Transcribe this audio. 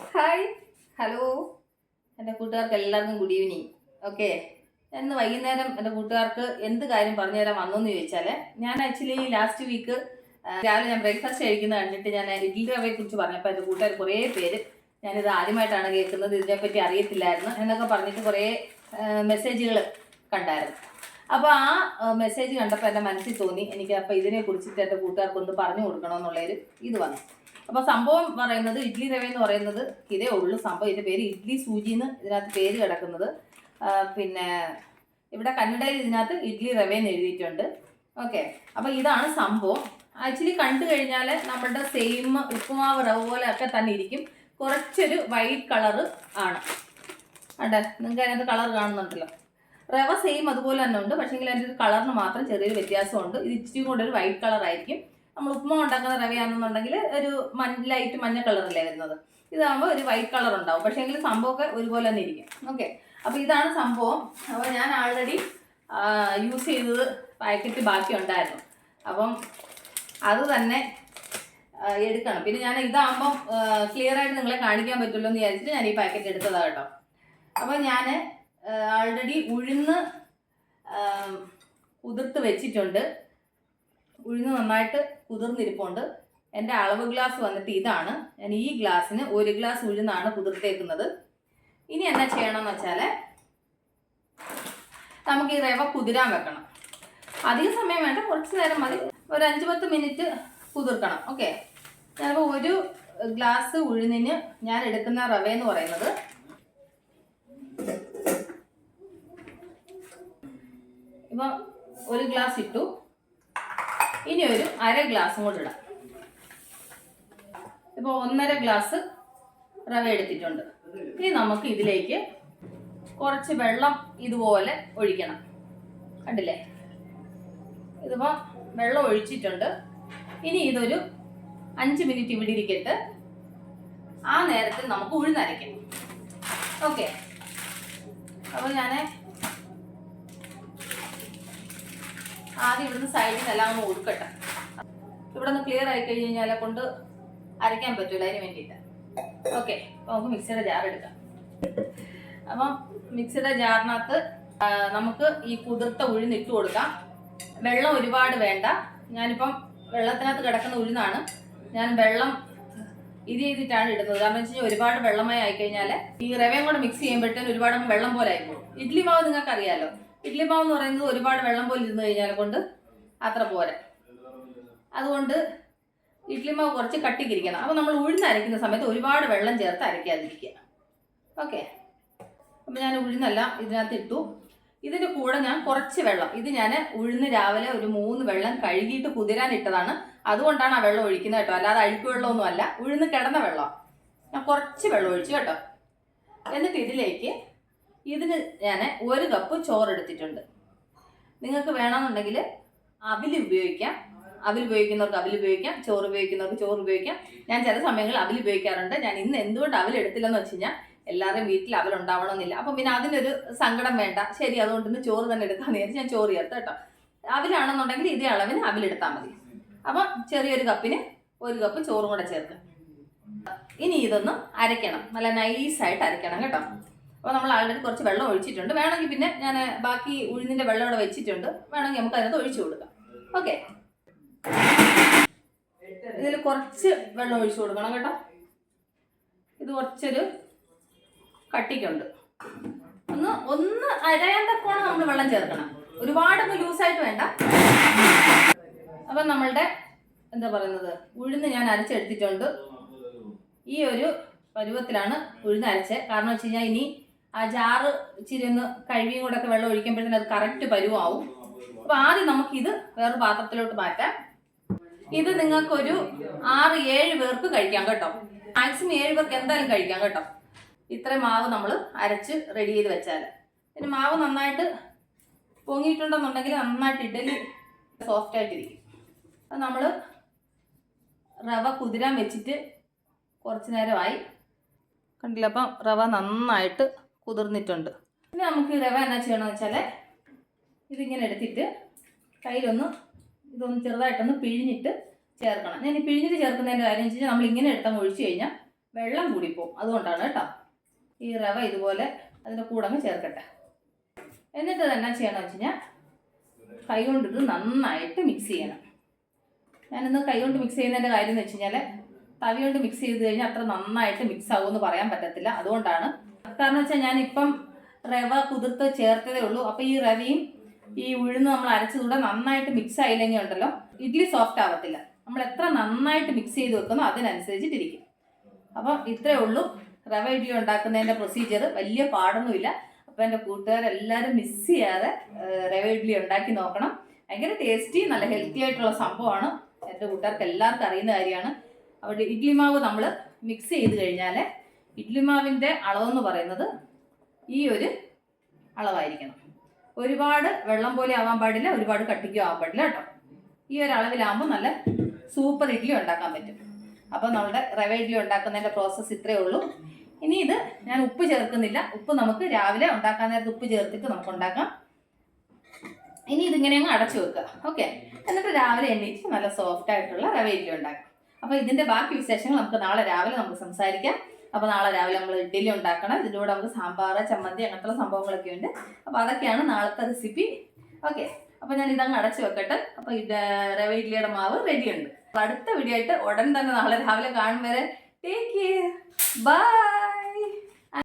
Hi hello എന്റെ കൂട്ടുകാർക്ക് എല്ലാവർക്കും ഗുഡ് ഈവനിങ് ഓക്കെ ഇന്ന് വൈകുന്നേരം എന്റെ കൂട്ടുകാർക്ക് എന്ത് കാര്യം പറഞ്ഞു തരാൻ വന്നെന്ന് ചോദിച്ചാൽ ഞാൻ ആക്ച്വലി ലാസ്റ്റ് വീക്ക് രാവിലെ ഞാൻ ബ്രേക്ക്ഫാസ്റ്റ് കഴിക്കുന്നത് കണ്ടിട്ട് ഞാൻ ഇഡ്ലി റവയെ കുറിച്ച് പറഞ്ഞപ്പോൾ എന്റെ കൂട്ടുകാർ കുറേ പേര് ഞാനിത് ആദ്യമായിട്ടാണ് കേൾക്കുന്നത് ഇതിനെപ്പറ്റി അറിയത്തില്ലായിരുന്നു എന്നൊക്കെ പറഞ്ഞിട്ട് കുറേ മെസ്സേജുകൾ കണ്ടായിരുന്നു. അപ്പോൾ ആ മെസ്സേജ് കണ്ടപ്പോൾ എന്റെ മനസ്സിൽ തോന്നി എനിക്ക് അപ്പോൾ ഇതിനെ കുറിച്ചിട്ട് എന്റെ കൂട്ടുകാർക്കൊന്ന് പറഞ്ഞു കൊടുക്കണമെന്നുള്ളൊരു ഇത് വന്നു. അപ്പോൾ സംഭവം പറയുന്നത് ഇഡ്ലി റവ എന്ന് പറയുന്നത് ഇതേ ഉള്ളു സംഭവം. ഇതിന്റെ പേര് ഇഡ്ലി സൂചി എന്ന് ഇതിനകത്ത് പേര് കിടക്കുന്നത്. പിന്നെ ഇവിടെ കന്നഡയിൽ ഇതിനകത്ത് ഇഡ്ലി റവ എന്ന് എഴുതിയിട്ടുണ്ട്. ഓക്കെ. അപ്പോൾ ഇതാണ് സംഭവം. ആക്ച്വലി കണ്ടു കഴിഞ്ഞാൽ നമ്മുടെ സെയിം ഉപ്പുമാവ് റവ പോലെ ഒക്കെ തന്നെ ഇരിക്കും. കുറച്ചൊരു വൈറ്റ് കളറ് ആണ്. അതെ നിങ്ങൾക്ക് അതിനകത്ത് കളർ കാണുന്നുണ്ടല്ലോ. റവ സെയിം അതുപോലെ തന്നെ ഉണ്ട്. പക്ഷേങ്കിൽ അതിന്റെ ഒരു കളറിന് മാത്രം ചെറിയൊരു വ്യത്യാസമുണ്ട്. ഇത് ഇച്ചിരി കൂടെ ഒരു വൈറ്റ് കളർ ആയിരിക്കും. നമ്മൾ ഉപ്പുമാവ് ഉണ്ടാക്കുന്ന റവയാണെന്നുണ്ടെങ്കിൽ ഒരു മഞ്ഞ ലൈറ്റ് മഞ്ഞ കളറല്ലേ വരുന്നത്. ഇതാകുമ്പോൾ ഒരു വൈറ്റ് കളർ ഉണ്ടാവും. പക്ഷേങ്കിൽ സംഭവമൊക്കെ ഒരുപോലെ തന്നെ ഇരിക്കും. ഓക്കെ അപ്പോൾ ഇതാണ് സംഭവം. അപ്പോൾ ഞാൻ ആൾറെഡി യൂസ് ചെയ്തത് പാക്കറ്റ് ബാക്കി ഉണ്ടായിരുന്നു. അപ്പം അത് തന്നെ എടുക്കണം. പിന്നെ ഞാൻ ഇതാകുമ്പം ക്ലിയർ ആയിട്ട് നിങ്ങളെ കാണിക്കാൻ പറ്റുമല്ലോ എന്ന് വിചാരിച്ചിട്ട് ഞാൻ ഈ പാക്കറ്റ് എടുത്തതാണ് കേട്ടോ. അപ്പോൾ ഞാൻ ആൾറെഡി ഉഴുന്ന് കുതിർത്ത് വെച്ചിട്ടുണ്ട്. ഉഴുന്ന് നന്നായിട്ട് കുതിർന്നിരിപ്പുണ്ട്. എന്റെ അളവ് ഗ്ലാസ് വന്നിട്ട് ഇതാണ്. ഞാൻ ഈ ഗ്ലാസ്സിന് ഒരു ഗ്ലാസ് ഉഴുന്നാണ് കുതിർത്തേക്കുന്നത്. ഇനി എന്നാ ചെയ്യണമെന്ന് വെച്ചാൽ നമുക്ക് ഈ റവ കുതിരാൻ വെക്കണം. അധിക സമയം വേണ്ട കുറച്ച് നേരം മതി. ഒരു അഞ്ച് പത്ത് മിനിറ്റ് കുതിർക്കണം ഓക്കെ? ഞാനിപ്പോൾ ഒരു ഗ്ലാസ് ഉഴുന്നിന് ഞാൻ എടുക്കുന്ന റവ എന്ന് പറയുന്നത് ഇപ്പം ഒരു ഗ്ലാസ് ഇട്ടു. ഇനി ഒരു അര ഗ്ലാസും കൂടെ ഇടാം. ഇപ്പോൾ ഒന്നര ഗ്ലാസ് റവ എടുത്തിട്ടുണ്ട്. ഇനി നമുക്ക് ഇതിലേക്ക് കുറച്ച് വെള്ളം ഇതുപോലെ ഒഴിക്കണം. കണ്ടില്ലേ? ഇതിപ്പോൾ വെള്ളം ഒഴിച്ചിട്ടുണ്ട്. ഇനി ഇതൊരു അഞ്ച് മിനിറ്റ് ഇവിടെ ഇരിക്കട്ട്. ആ നേരത്തിൽ നമുക്ക് ഉഴുന്നരയ്ക്കണം ഓക്കെ അപ്പോൾ ഞാൻ ആദ്യം ഇവിടുന്ന് സൈഡിൽ നിന്ന് എല്ലാം ഒന്ന് ഒതുക്കട്ടെ. ഇവിടെ നിന്ന് ക്ലിയർ ആയി കഴിഞ്ഞ് കഴിഞ്ഞാൽ കൊണ്ട് അരയ്ക്കാൻ പറ്റൂല അതിന് വേണ്ടിയിട്ട്. ഓക്കെ നമുക്ക് മിക്സിയുടെ ജാർ എടുക്കാം. അപ്പം മിക്സിയുടെ ജാറിനകത്ത് നമുക്ക് ഈ കുതിർത്ത ഉഴുന്ന് ഇട്ട് കൊടുക്കാം. വെള്ളം ഒരുപാട് വേണ്ട. ഞാനിപ്പം വെള്ളത്തിനകത്ത് കിടക്കുന്ന ഉഴുന്നാണ്. ഞാൻ വെള്ളം ഇത് ചെയ്തിട്ടാണ് ഇടുന്നത്. കാരണം വെച്ച് കഴിഞ്ഞാൽ ഒരുപാട് വെള്ളമായി ആയിക്കഴിഞ്ഞാൽ ഈ റവയും കൂടെ മിക്സ് ചെയ്യുമ്പോഴത്തേന് ഒരുപാട് വെള്ളം പോലെ ആയിപ്പോകും. ഇഡ്ലി മാവ് നിങ്ങൾക്ക് അറിയാലോ ഇഡ്ലി മാവ് എന്ന് പറയുന്നത് ഒരുപാട് വെള്ളം പോലെ ഇരുന്ന് കഴിഞ്ഞാൽ കൊണ്ട് അത്ര പോരാ. അതുകൊണ്ട് ഇഡ്ലി മാവ് കുറച്ച് കട്ടിക്കിരിക്കണം. അപ്പോൾ നമ്മൾ ഉഴുന്ന് അരയ്ക്കുന്ന സമയത്ത് ഒരുപാട് വെള്ളം ചേർത്ത് അരയ്ക്കാതിരിക്കുക. ഓക്കെ. അപ്പോൾ ഞാൻ ഉഴുന്നല്ല ഇതിനകത്ത് ഇട്ടു. ഇതിന്റെ കൂടെ ഞാൻ കുറച്ച് വെള്ളം. ഇത് ഞാൻ ഉഴുന്ന് രാവിലെ ഒരു മൂന്ന് വെള്ളം കഴുകിയിട്ട് കുതിരാൻ ഇട്ടതാണ്. അതുകൊണ്ടാണ് ആ വെള്ളം ഒഴിക്കുന്നത് കേട്ടോ. അല്ലാതെ അഴുക്ക് വെള്ളമൊന്നും അല്ല ഉഴുന്ന് കിടന്ന വെള്ളം. ഞാൻ കുറച്ച് വെള്ളം ഒഴിച്ചു കേട്ടോ. എന്നിട്ട് ഇതിലേക്ക് ഇതിന് ഞാൻ ഒരു കപ്പ് ചോറ് എടുത്തിട്ടുണ്ട് നിങ്ങൾക്ക് വേണമെന്നുണ്ടെങ്കിൽ അവിൽ ഉപയോഗിക്കാം. അവിൽ ഉപയോഗിക്കുന്നവർക്ക് അവിൽ ഉപയോഗിക്കാം. ചോറ് ഉപയോഗിക്കുന്നവർക്ക് ചോറ് ഉപയോഗിക്കാം. ഞാൻ ചില സമയങ്ങളിൽ അവിൽ ഉപയോഗിക്കാറുണ്ട്. ഞാൻ ഇന്ന് എന്തുകൊണ്ട് അവിൽ എടുത്തില്ലെന്ന് വെച്ച് കഴിഞ്ഞാൽ എല്ലാവരുടെയും വീട്ടിൽ അവൽ ഉണ്ടാവണമെന്നില്ല. അപ്പം പിന്നെ അതിനൊരു സങ്കടം വേണ്ട. ശരി അതുകൊണ്ട് ഇന്ന് ചോറ് തന്നെ എടുക്കാമെന്ന് വിചാരിച്ച് ഞാൻ ചോറ് ചേർത്ത് കേട്ടോ. അവിലാണെന്നുണ്ടെങ്കിൽ ഇതേ അളവിന് അവിലെടുത്താൽ മതി. അപ്പം ചെറിയൊരു കപ്പിന് ഒരു കപ്പ് ചോറും കൂടെ ചേർക്കുക ഇനി ഇതൊന്ന് അരയ്ക്കണം. നല്ല നൈസായിട്ട് അരയ്ക്കണം കേട്ടോ. അപ്പോൾ നമ്മൾ ആൾറെഡി കുറച്ച് വെള്ളം ഒഴിച്ചിട്ടുണ്ട്. വേണമെങ്കിൽ പിന്നെ ഞാൻ ബാക്കി ഉഴുന്നിന്റെ വെള്ളം അവിടെ വെച്ചിട്ടുണ്ട്. വേണമെങ്കിൽ നമുക്ക് അതിനകത്ത് ഒഴിച്ചു കൊടുക്കാം. ഓക്കെ. ഇതിൽ കുറച്ച് വെള്ളം ഒഴിച്ചു കൊടുക്കണം കേട്ടോ. ഇത് കുറച്ചൊരു കട്ടിക്കുണ്ട്. ഒന്ന് ഒന്ന് അരയാൻ നമ്മൾ വെള്ളം ചേർക്കണം. ഒരുപാടൊന്നും ലൂസായിട്ട് വേണ്ട. അപ്പം നമ്മളുടെ എന്താ പറയുന്നത്? ഉഴുന്ന് ഞാൻ അരച്ചെടുത്തിട്ടുണ്ട്. ഈ ഒരു പരുവത്തിലാണ് ഉഴുന്ന് അരച്ചത്. കാരണം വെച്ച് കഴിഞ്ഞാൽ ഇനി ആ ജാറ് ഇച്ചിരി ഒന്ന് കഴുകിയും കൂടെ ഒക്കെ വെള്ളം ഒഴിക്കുമ്പോഴത്തേന് അത് കറക്റ്റ് പരുവാവും. അപ്പൊ ആദ്യം നമുക്കിത് വേറെ പാത്രത്തിലോട്ട് മാറ്റാം. ഇത് നിങ്ങൾക്കൊരു ആറ് ഏഴ് പേർക്ക് കഴിക്കാം കേട്ടോ. മാക്സിമം ഏഴ് പേർക്ക് എന്തായാലും കഴിക്കാം കേട്ടോ. ഇത്രയും മാവ് നമ്മൾ അരച്ച് റെഡി ചെയ്ത് വെച്ചാൽ പിന്നെ മാവ് നന്നായിട്ട് പൊങ്ങിയിട്ടുണ്ടെന്നുണ്ടെങ്കിൽ നന്നായിട്ട് ഇഡലി സോഫ്റ്റ് ആയിട്ടിരിക്കും. അത് നമ്മൾ റവ കുതിരാൻ വെച്ചിട്ട് കുറച്ച് നേരമായി. കണ്ടില്ല? അപ്പം റവ നന്നായിട്ട് കുതിർന്നിട്ടുണ്ട്. ഇനി നമുക്ക് റവ എന്നാ ചെയ്യണമെന്ന് വെച്ചാൽ ഇതിങ്ങനെ എടുത്തിട്ട് കയ്യിലൊന്ന് ഇതൊന്ന് ചെറുതായിട്ടൊന്ന് പിഴിഞ്ഞിട്ട് ചേർക്കണം. ഞാൻ ഈ പിഴിഞ്ഞിട്ട് ചേർക്കുന്നതിന്റെ കാര്യം വെച്ച് കഴിഞ്ഞാൽ നമ്മൾ ഇങ്ങനെ എടുത്താൽ ഒഴിച്ചു കഴിഞ്ഞാൽ വെള്ളം കൂടിപ്പോവും. അതുകൊണ്ടാണ് കേട്ടോ ഈ റവ ഇതുപോലെ അതിന്റെ കൂടെ അങ്ങ് ചേർക്കട്ടെ. എന്നിട്ട് തന്നെ ചെയ്യണമെന്ന് വെച്ച് കഴിഞ്ഞാൽ കൈ കൊണ്ടിട്ട് നന്നായിട്ട് മിക്സ് ചെയ്യണം. ഞാനിന്ന് കൈ കൊണ്ട് മിക്സ് ചെയ്യുന്നതിന്റെ കാര്യം എന്ന് വെച്ച് കഴിഞ്ഞാൽ തവി കൊണ്ട് മിക്സ് ചെയ്ത് കഴിഞ്ഞാൽ അത്ര നന്നായിട്ട് മിക്സ് ആകുമെന്ന് പറയാൻ പറ്റത്തില്ല. അതുകൊണ്ടാണ് കാരണം വെച്ചാൽ ഞാനിപ്പം റവ കുതിർത്ത് ചേർത്തതേ ഉള്ളൂ. അപ്പോൾ ഈ റവയും ഈ ഉഴുന്ന് നമ്മൾ അരച്ചതുകൂടെ നന്നായിട്ട് മിക്സ് ആയില്ലെങ്കിൽ ഉണ്ടല്ലോ ഇഡ്ഡലി സോഫ്റ്റ് ആവത്തില്ല. നമ്മൾ എത്ര നന്നായിട്ട് മിക്സ് ചെയ്ത് വെക്കുന്നോ അതിനനുസരിച്ചിട്ടിരിക്കും. അപ്പം ഇത്രയേ ഉള്ളൂ റവ ഇഡ്ഡലി ഉണ്ടാക്കുന്നതിന്റെ പ്രൊസീജിയർ വലിയ പാടൊന്നുമില്ല. അപ്പോൾ എന്റെ കൂട്ടുകാരെല്ലാവരും മിസ് ചെയ്യാതെ റവ ഇഡ്ഡലി ഉണ്ടാക്കി നോക്കണം. ഭയങ്കര ടേസ്റ്റി നല്ല ഹെൽത്തി ആയിട്ടുള്ള സംഭവമാണ്. എന്റെ കൂട്ടുകാർക്ക് എല്ലാവർക്കും അറിയുന്ന കാര്യമാണ്. അവിടെ ഇഡ്ഡലി മാവ് നമ്മൾ മിക്സ് ചെയ്ത് കഴിഞ്ഞാൽ ഇഡ്ഡലി മാവിന്റെ അളവെന്ന് പറയുന്നത് ഈ ഒരു അളവായിരിക്കണം. ഒരുപാട് വെള്ളം പോലെ ആവാൻ പാടില്ല ഒരുപാട് കട്ടിക്കും ആവാൻ പാടില്ല കേട്ടോ. ഈ ഒരു അളവിലാകുമ്പോൾ നല്ല സൂപ്പർ ഇഡ്ഡലി ഉണ്ടാക്കാൻ പറ്റും. അപ്പോൾ നമ്മുടെ റവ ഇഡ്ഡലി ഉണ്ടാക്കുന്നതിന്റെ പ്രോസസ്സ് ഇത്രയേ ഉള്ളൂ. ഇനി ഇത് ഞാൻ ഉപ്പ് ചേർക്കുന്നില്ല. ഉപ്പ് നമുക്ക് രാവിലെ ഉണ്ടാക്കാൻ നേരത്ത് ഉപ്പ് ചേർത്തിട്ട് നമുക്ക് ഉണ്ടാക്കാം. ഇനി ഇതിങ്ങനെ അങ്ങ് അടച്ചു വെക്കുക. ഓക്കെ എന്നിട്ട് രാവിലെ എണ്ണീറ്റ് നല്ല സോഫ്റ്റ് ആയിട്ടുള്ള റവ ഇഡ്ഡലി ഉണ്ടാക്കാം. അപ്പോൾ ഇതിന്റെ ബാക്കി വിശേഷങ്ങൾ നമുക്ക് നാളെ രാവിലെ നമുക്ക് സംസാരിക്കാം. അപ്പോൾ നാളെ രാവിലെ നമ്മൾ ഇഡ്ഡലി ഉണ്ടാക്കണം. ഇതിന്റെ കൂടെ നമുക്ക് സാമ്പാർ ചമ്മന്തി അങ്ങനത്തെ സംഭവങ്ങളൊക്കെ ഉണ്ട്. അപ്പോൾ അതൊക്കെയാണ് നാളത്തെ റെസിപ്പി ഓക്കെ അപ്പോൾ ഞാൻ ഇതങ്ങ് അടച്ചു വെക്കട്ടെ. അപ്പോൾ ഇത് റവ ഇഡ്ഡലിയുടെ മാവ് റെഡിയുണ്ട് അടുത്ത വീഡിയോ ആയിട്ട് ഉടൻ തന്നെ നാളെ രാവിലെ കാണും വരെ. Take care bye